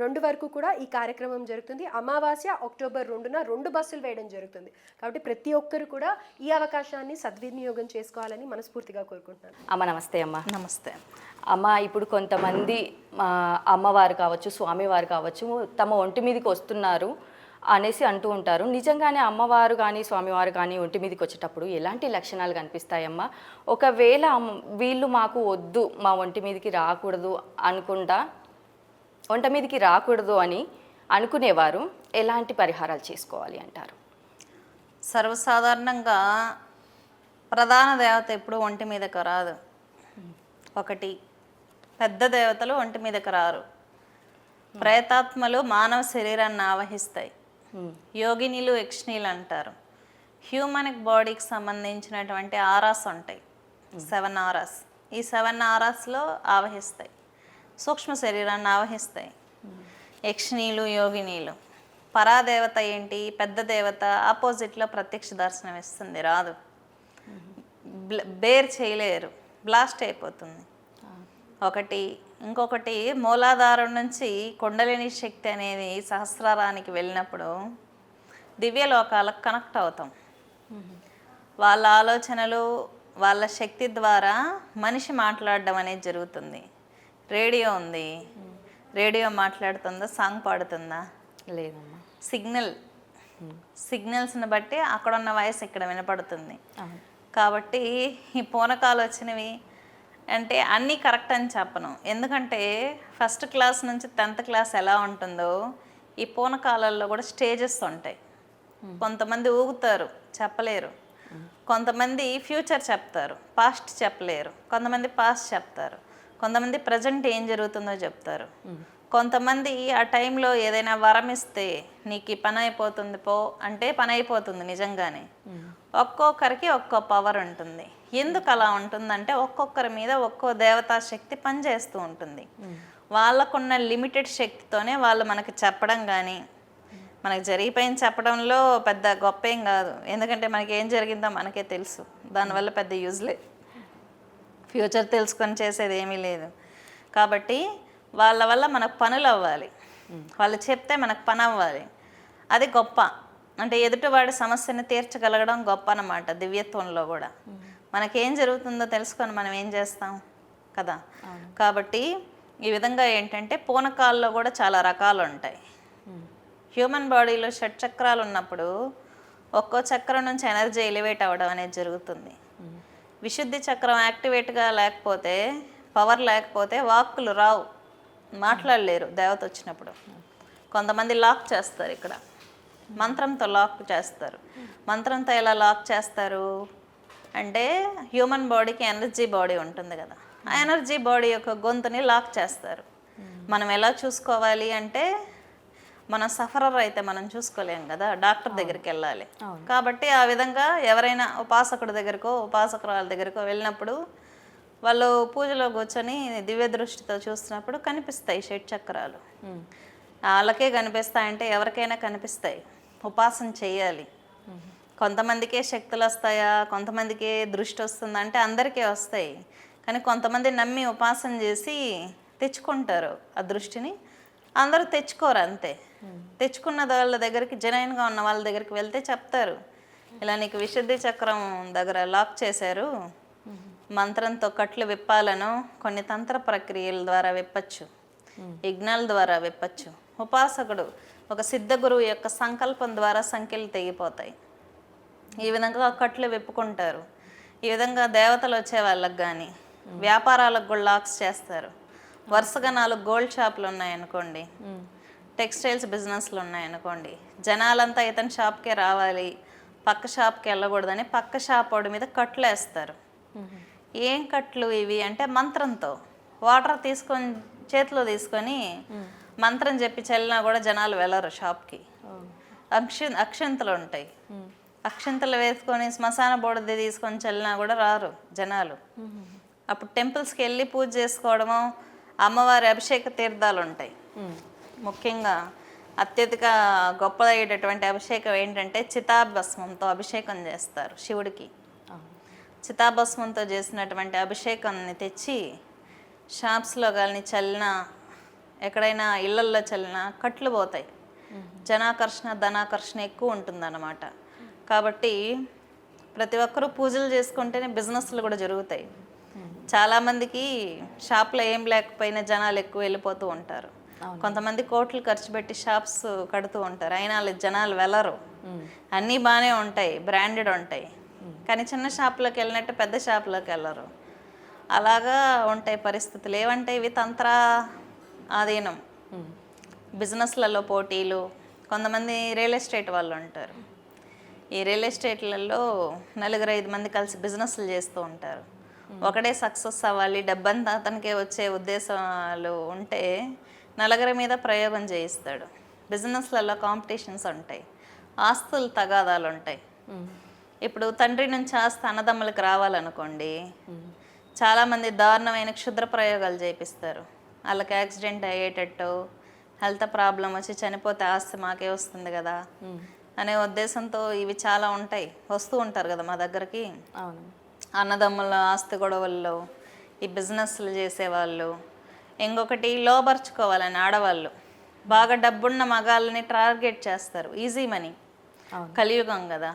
రెండు వరకు కూడా ఈ కార్యక్రమం జరుగుతుంది. అమావాస్య అక్టోబర్ రెండున రెండు బస్సులు వేయడం జరుగుతుంది. కాబట్టి ప్రతి ఒక్కరు కూడా ఈ అవకాశాన్ని సద్వినియోగం చేసుకోవాలని మనస్ఫూర్తిగా కోరుకుంటున్నాను. అమ్మ నమస్తే అమ్మ. నమస్తే. అమ్మ ఇప్పుడు కొంతమంది అమ్మవారు కావచ్చు స్వామివారు కావచ్చు తమ ఒంటి మీదకి వస్తున్నారు అనేసి అంటూ ఉంటారు. నిజంగానే అమ్మవారు కానీ స్వామివారు కానీ ఒంటి మీదకి వచ్చేటప్పుడు ఎలాంటి లక్షణాలు కనిపిస్తాయమ్మా ఒకవేళ వీళ్ళు మాకు వద్దు మా ఒంటి మీదకి రాకూడదు అనుకుంటా ఒంట మీదకి రాకూడదు అని అనుకునేవారు ఎలాంటి పరిహారాలు చేసుకోవాలి అంటారు? సర్వసాధారణంగా ప్రధాన దేవత ఎప్పుడు ఒంటి మీదకి రాదు. ఒకటి పెద్ద దేవతలు ఒంటి మీదకి రారు. ప్రేతాత్మలు మానవ శరీరాన్ని ఆవహిస్తాయి. యోగినిలు యక్షిణీలు అంటారు. హ్యూమనిక్ బాడీకి సంబంధించినటువంటి ఆరాస్ ఉంటాయి. Seven auras. ఈ సెవెన్ ఆరాస్లో ఆవహిస్తాయి. సూక్ష్మ శరీరాన్ని ఆవహిస్తాయి. యక్షిణీలు యోగినీలు పరాదేవత ఏంటి? పెద్ద దేవత ఆపోజిట్లో ప్రత్యక్ష దర్శనం ఇస్తుంది రాదు. బేర్ చేయలేరు. బ్లాస్ట్ అయిపోతుంది. ఒకటి ఇంకొకటి మూలాధారం నుంచి కుండలిని శక్తి అనేది సహస్రారానికి వెళ్ళినప్పుడు దివ్యలోకాలకు కనెక్ట్ అవుతాం. వాళ్ళ ఆలోచనలు వాళ్ళ శక్తి ద్వారా మనిషి మాట్లాడడం అనేది జరుగుతుంది. రేడియో ఉంది. రేడియో మాట్లాడుతుందా సాంగ్ పాడుతుందా? లేదమ్మా. సిగ్నల్. సిగ్నల్స్ని బట్టి అక్కడ ఉన్న వాయిస్ ఇక్కడ వినపడుతుంది. కాబట్టి ఈ పూనకాలు వచ్చినవి అంటే అన్నీ కరెక్ట్ అని చెప్పను. ఎందుకంటే ఫస్ట్ క్లాస్ నుంచి టెన్త్ క్లాస్ ఎలా ఉంటుందో ఈ పూనకాలల్లో కూడా స్టేజెస్ ఉంటాయి. కొంతమంది ఊగుతారు చెప్పలేరు. కొంతమంది ఫ్యూచర్ చెప్తారు పాస్ట్ చెప్పలేరు. కొంతమంది పాస్ట్ చెప్తారు. కొంతమంది ప్రజెంట్ ఏం జరుగుతుందో చెప్తారు. కొంతమంది ఆ టైంలో ఏదైనా వరం ఇస్తే నీకు ఈ పని అయిపోతుంది పో అంటే పని అయిపోతుంది నిజంగానే. ఒక్కొక్కరికి ఒక్కో పవర్ ఉంటుంది. ఎందుకు అలా ఉంటుందంటే ఒక్కొక్కరి మీద ఒక్కో దేవతా శక్తి పనిచేస్తూ ఉంటుంది. వాళ్ళకున్న లిమిటెడ్ శక్తితోనే వాళ్ళు మనకి చెప్పడం కానీ మనకి జరిగిపోయింది చెప్పడంలో పెద్ద గొప్ప ఏం కాదు. ఎందుకంటే మనకి ఏం జరిగిందో మనకే తెలుసు. దానివల్ల పెద్ద యూజ్లే ఫ్యూచర్ తెలుసుకొని చేసేది ఏమీ లేదు. కాబట్టి వాళ్ళ వల్ల మనకు పనులు అవ్వాలి. వాళ్ళు చెప్తే మనకు పని అవ్వాలి. అది గొప్ప. అంటే ఎదుటివాడి సమస్యని తీర్చగలగడం గొప్ప అన్నమాట దివ్యత్వంలో కూడా. మనకేం జరుగుతుందో తెలుసుకొని మనం ఏం చేస్తాం? కదా? కాబట్టి ఈ విధంగా ఏంటంటే పూనకాల్లో కూడా చాలా రకాలు ఉంటాయి హ్యూమన్ బాడీలో షట్ చక్రాలు ఉన్నప్పుడు ఒక్కో చక్రం నుంచి ఎనర్జీ ఎలివేట్ అవ్వడం అనేది జరుగుతుంది. విశుద్ధి చక్రం యాక్టివేట్గా లేకపోతే పవర్ లేకపోతే వాక్కులు రావు. మాట్లాడలేరు దేవత వచ్చినప్పుడు. కొంతమంది లాక్ చేస్తారు ఇక్కడ. మంత్రంతో లాక్ చేస్తారు. మంత్రంతో ఎలా లాక్ చేస్తారు? అంటే హ్యూమన్ బాడీకి ఎనర్జీ బాడీ ఉంటుంది కదా. ఆ ఎనర్జీ బాడీ యొక్క గొంతుని లాక్ చేస్తారు. మనం ఎలా చూసుకోవాలి అంటే మనం సఫరర్ అయితే మనం చూసుకోలేం కదా డాక్టర్ దగ్గరికి వెళ్ళాలి. కాబట్టి ఆ విధంగా ఎవరైనా ఉపాసకుడి దగ్గరకో ఉపాసకురాల దగ్గరకో వెళ్ళినప్పుడు వాళ్ళు పూజలో కూర్చొని దివ్య దృష్టితో చూస్తున్నప్పుడు కనిపిస్తాయి షట్ చక్రాలు. వాళ్ళకే కనిపిస్తాయంటే ఎవరికైనా కనిపిస్తాయి. ఉపాసన చేయాలి. కొంతమందికే శక్తులు వస్తాయా కొంతమందికే దృష్టి వస్తుందా అంటే అందరికీ వస్తాయి. కానీ కొంతమంది నమ్మి ఉపాసన చేసి తెచ్చుకుంటారు ఆ దృష్టిని. అందరూ తెచ్చుకోరు అంతే. తెచ్చుకున్న వాళ్ళ దగ్గరికి జనైన్గా ఉన్న వాళ్ళ దగ్గరికి వెళ్తే చెప్తారు. ఇలా నీకు విశుద్ధి చక్రం దగ్గర లాక్ చేశారు. మంత్రంతో కట్లు విప్పాలను కొన్ని తంత్ర ప్రక్రియల ద్వారా విప్పచ్చు. యజ్ఞాల ద్వారా విప్పచ్చు. ఉపాసకుడు ఒక సిద్ధ గురువు యొక్క సంకల్పం ద్వారా సంఖ్యలు తెగిపోతాయి. ఈ విధంగా కట్లు విప్పుకుంటారు. ఈ విధంగా దేవతలు వచ్చే వాళ్ళకి కానీ వ్యాపారాలకు కూడా లాక్స్ చేస్తారు. వరుసగా నాలుగు గోల్డ్ షాపులు ఉన్నాయనుకోండి టెక్స్టైల్స్ బిజినెస్లు ఉన్నాయనుకోండి జనాలంతా ఇతని షాప్కే రావాలి. పక్క షాప్కి వెళ్ళకూడదని పక్క షాప్ వాడి మీద కట్లు వేస్తారు. ఏం కట్లు ఇవి అంటే మంత్రంతో. వాటర్ తీసుకొని చేతిలో తీసుకొని మంత్రం చెప్పి చల్లినా కూడా జనాలు వెళ్ళరు షాప్కి. అక్ష అక్షంతలు ఉంటాయి. అక్షంతలు వేసుకొని శ్మశాన బోడది తీసుకొని చల్లినా కూడా రారు జనాలు. అప్పుడు టెంపుల్స్కి వెళ్ళి పూజ చేసుకోవడము అమ్మవారి అభిషేక తీర్థాలు ఉంటాయి. ముఖ్యంగా అత్యధిక గొప్పదయ్యేటటువంటి అభిషేకం ఏంటంటే చితాభస్మంతో అభిషేకం చేస్తారు శివుడికి. చితాభస్మంతో చేసినటువంటి అభిషేకాన్ని తెచ్చి షాప్స్లో కానీ చల్లిన ఎక్కడైనా ఇళ్ళల్లో చల్లిన కట్లు పోతాయి. జనాకర్షణ ధనాకర్షణ ఎక్కువ ఉంటుందన్నమాట. కాబట్టి ప్రతి ఒక్కరూ పూజలు చేసుకుంటేనే బిజినెస్లు కూడా జరుగుతాయి. చాలామందికి షాప్లో ఏం లేకపోయినా జనాలు ఎక్కువ వెళ్ళిపోతూ ఉంటారు. కొంతమంది కోట్లు ఖర్చు పెట్టి షాప్స్ కడుతూ ఉంటారు. అయినా జనాలు వెళ్ళరు అన్నీ బాగానే ఉంటాయి బ్రాండెడ్ ఉంటాయి. కానీ చిన్న షాప్లోకి వెళ్ళినట్టు పెద్ద షాప్లోకి వెళ్ళరు. అలాగా ఉంటాయి పరిస్థితులు. ఏమంటే ఇవి తంత్ర ఆధీనం. బిజినెస్లలో పోటీలు. కొంతమంది రియల్ ఎస్టేట్ వాళ్ళు ఉంటారు. ఈ రియల్ ఎస్టేట్లలో నలుగురు ఐదు మంది కలిసి బిజినెస్లు చేస్తూ ఉంటారు. ఒకడే సక్సెస్ అవ్వాలి. డబ్బంతా అతనికే వచ్చే ఉద్దేశాలు ఉంటే నలుగురి మీద ప్రయోగం చేయిస్తాడు. బిజినెస్లలో కాంపిటీషన్స్ ఉంటాయి. ఆస్తులు తగాదాలు ఉంటాయి ఇప్పుడు తండ్రి నుంచి ఆస్తి అన్నదమ్ములకు రావాలనుకోండి చాలామంది దారుణమైన క్షుద్ర ప్రయోగాలు చేపిస్తారు. వాళ్ళకి యాక్సిడెంట్ అయ్యేటట్టు హెల్త్ ప్రాబ్లం వచ్చి చనిపోతే ఆస్తి మాకే వస్తుంది కదా అనే ఉద్దేశంతో ఇవి చాలా ఉంటాయి. వస్తూ ఉంటారు కదా మా దగ్గరికి. అన్నదమ్ముల ఆస్తి గొడవల్లో ఈ బిజినెస్లు చేసేవాళ్ళు ఇంకొకటి లోపరుచుకోవాలని ఆడవాళ్ళు. బాగా డబ్బున్న మగాళ్ళని టార్గెట్ చేస్తారు. ఈజీ మనీ కలియుగం కదా.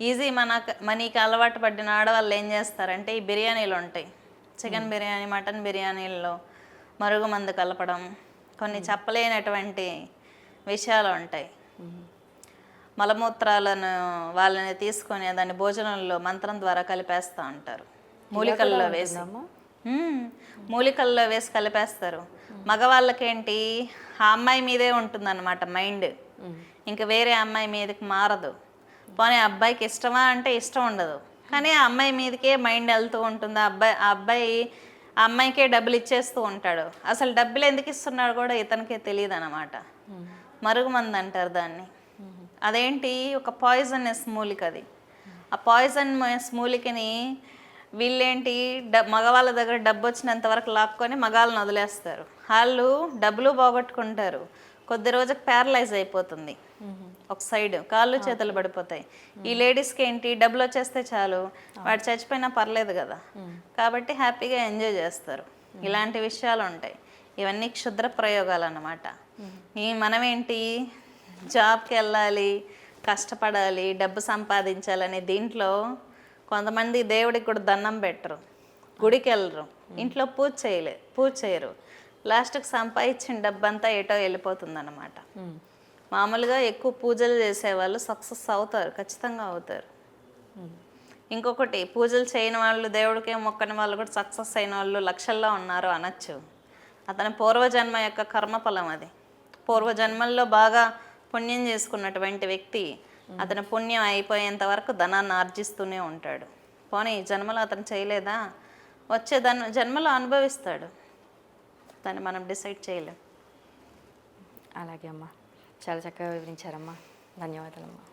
ఈజీ మన మనీకి అలవాటు పడిన ఆడవాళ్ళు ఏం చేస్తారంటే ఈ బిర్యానీలు ఉంటాయి. చికెన్ బిర్యానీ మటన్ బిర్యానీల్లో మరుగుమందు కలపడం కొన్ని చెప్పలేనటువంటి విషయాలు ఉంటాయి. మలమూత్రాలను వాళ్ళని తీసుకొని దాన్ని భోజనంలో మంత్రం ద్వారా కలిపేస్తూ ఉంటారు. మూలికల్లో వేసి మ్మ్. మూలికల్లో వేసి కలిపేస్తారు. మగవాళ్ళకేంటి? ఆ అమ్మాయి మీదే ఉంటుందన్నమాట మైండ్. ఇంకా వేరే అమ్మాయి మీదకి మారదు. పోనీ అబ్బాయికి ఇష్టమా అంటే ఇష్టం ఉండదు. కానీ ఆ అమ్మాయి మీదకే మైండ్ వెళ్తూ ఉంటుంది. ఆ అబ్బాయి ఆ అబ్బాయి ఆ అమ్మాయికే డబ్బులు ఇచ్చేస్తూ ఉంటాడు. అసలు డబ్బులు ఎందుకు ఇస్తున్నాడు కూడా ఇతనికే తెలియదు అనమాట మరుగుమంది అంటారు దాన్ని. అదేంటి? ఒక పాయిజనస్ మూలిక అది. ఆ పాయిజన్ మూలికని వీళ్ళేంటి? డ మగవాళ్ళ దగ్గర డబ్బు వచ్చినంత వరకు లాక్కొని మగాళ్ళని వదిలేస్తారు. వాళ్ళు డబ్బులు పోగొట్టుకుంటారు. కొద్ది రోజుకి ప్యారలైజ్ అయిపోతుంది. ఒక సైడ్ కాళ్ళు చేతులు పడిపోతాయి. ఈ లేడీస్కి ఏంటి? డబ్బులు వచ్చేస్తే చాలు. వాడు చచ్చిపోయినా పర్లేదు కదా. కాబట్టి హ్యాపీగా ఎంజాయ్ చేస్తారు. ఇలాంటి విషయాలు ఉంటాయి. ఇవన్నీ క్షుద్ర ప్రయోగాలు అన్నమాట ఈ మనమేంటి? జాబ్కి వెళ్ళాలి కష్టపడాలి డబ్బు సంపాదించాలని దీంట్లో కొంతమంది దేవుడికి కూడా దండం పెట్టరు గుడికి వెళ్ళరు ఇంట్లో పూజ చేయలే పూజ చేయరు. లాస్ట్కి సంపాదించిన డబ్బంతా ఏటో వెళ్ళిపోతుంది మామూలుగా ఎక్కువ పూజలు చేసేవాళ్ళు సక్సెస్ అవుతారు ఖచ్చితంగా అవుతారు. ఇంకొకటి పూజలు చేయని వాళ్ళు దేవుడికి మొక్కని వాళ్ళు కూడా సక్సెస్ అయిన వాళ్ళు లక్షల్లో ఉన్నారు అనొచ్చు. అతని పూర్వజన్మ యొక్క కర్మఫలం అది. పూర్వజన్మల్లో బాగా పుణ్యం చేసుకున్నటువంటి వ్యక్తి అతని పుణ్యం అయిపోయేంత వరకు ధనాన్ని ఆర్జిస్తూనే ఉంటాడు. పోనీ ఈ జన్మలో అతను చేయలేదా? వచ్చే దాని జన్మలో అనుభవిస్తాడు. దాన్ని మనం డిసైడ్ చేయలేం. అలాగే అమ్మా. చాలా చక్కగా వివరించారమ్మా. ధన్యవాదాలమ్మా.